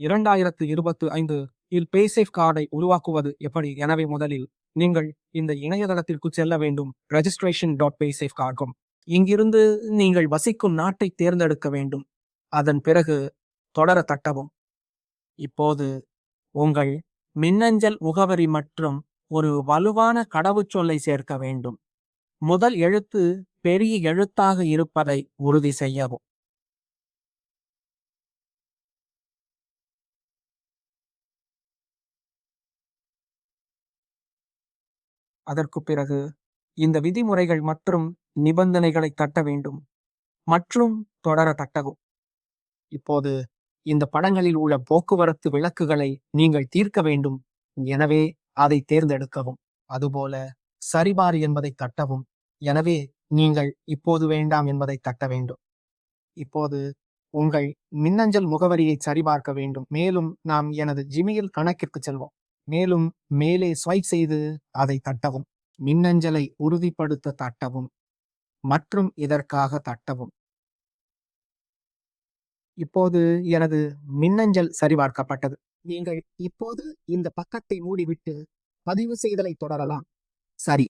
இரண்டாயிரத்து இருபத்து ஐந்து இல் பேசேஃப் கார்டை உருவாக்குவது எப்படி? எனவே முதலில் நீங்கள் இந்த இணையதளத்திற்கு செல்ல வேண்டும். ரெஜிஸ்ட்ரேஷன் டாட் பேசேஃப் கார்டும் இங்கிருந்து நீங்கள் வசிக்கும் நாட்டை தேர்ந்தெடுக்க வேண்டும். அதன் பிறகு தொடர தட்டவும். இப்போது உங்கள் மின்னஞ்சல் முகவரி மற்றும் ஒரு வலுவான கடவுச்சொல்லை சேர்க்க வேண்டும். முதல் எழுத்து பெரிய எழுத்தாக இருப்பதை உறுதி செய்யவும். அதற்கு பிறகு இந்த விதிமுறைகள் மற்றும் நிபந்தனைகளை தட்ட வேண்டும். மற்றும் தொடர தட்டவும். இப்போது இந்த படங்களில் உள்ள போக்குவரத்து விளக்குகளை நீங்கள் தீர்க்க வேண்டும். எனவே அதை தேர்ந்தெடுக்கவும். அதுபோல சரிபார் என்பதை தட்டவும். எனவே நீங்கள் இப்போது வேண்டாம் என்பதை தட்ட வேண்டும். இப்போது உங்கள் மின்னஞ்சல் முகவரியை சரிபார்க்க வேண்டும். மேலும் நாம் எனது ஜிமெயில் கணக்கிற்கு செல்வோம். மேலும் மேலே ஸ்வைப் செய்து அதை தட்டவும். மின்னஞ்சலை உறுதிப்படுத்த தட்டவும். மற்றும் இதற்காக தட்டவும். இப்போது எனது மின்னஞ்சல் சரிபார்க்கப்பட்டது. நீங்கள் இப்போது இந்த பக்கத்தை மூடிவிட்டு பதிவு செய்தலை தொடரலாம். சரி.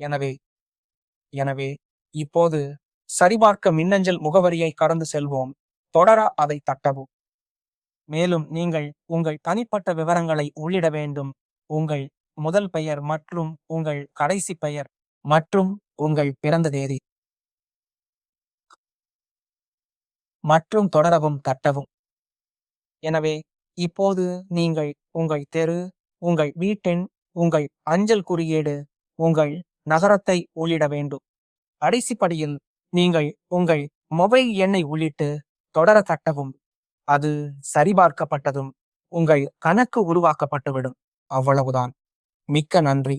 எனவே எனவே இப்போது சரிபார்க்க மின்னஞ்சல் முகவரியை கடந்து செல்வோம். தொடர அதை தட்டவும். மேலும் நீங்கள் உங்கள் தனிப்பட்ட விவரங்களை உள்ளிட வேண்டும். உங்கள் முதல் பெயர் மற்றும் உங்கள் கடைசி பெயர் மற்றும் உங்கள் பிறந்த தேதி மற்றும் தொடரவும் தட்டவும். எனவே இப்போது நீங்கள் உங்கள் தெரு உங்கள் வீட்டெண் உங்கள் அஞ்சல் குறியீடு உங்கள் நகரத்தை உள்ளிட வேண்டும். கடைசிப்படியில் நீங்கள் உங்கள் மொபைல் எண்ணை உள்ளிட்டு தொடர தட்டவும் அது சரிபார்க்கப்பட்டதும் உங்கள் கணக்கு உருவாக்கப்பட்டுவிடும். அவ்வளவுதான். மிக்க நன்றி.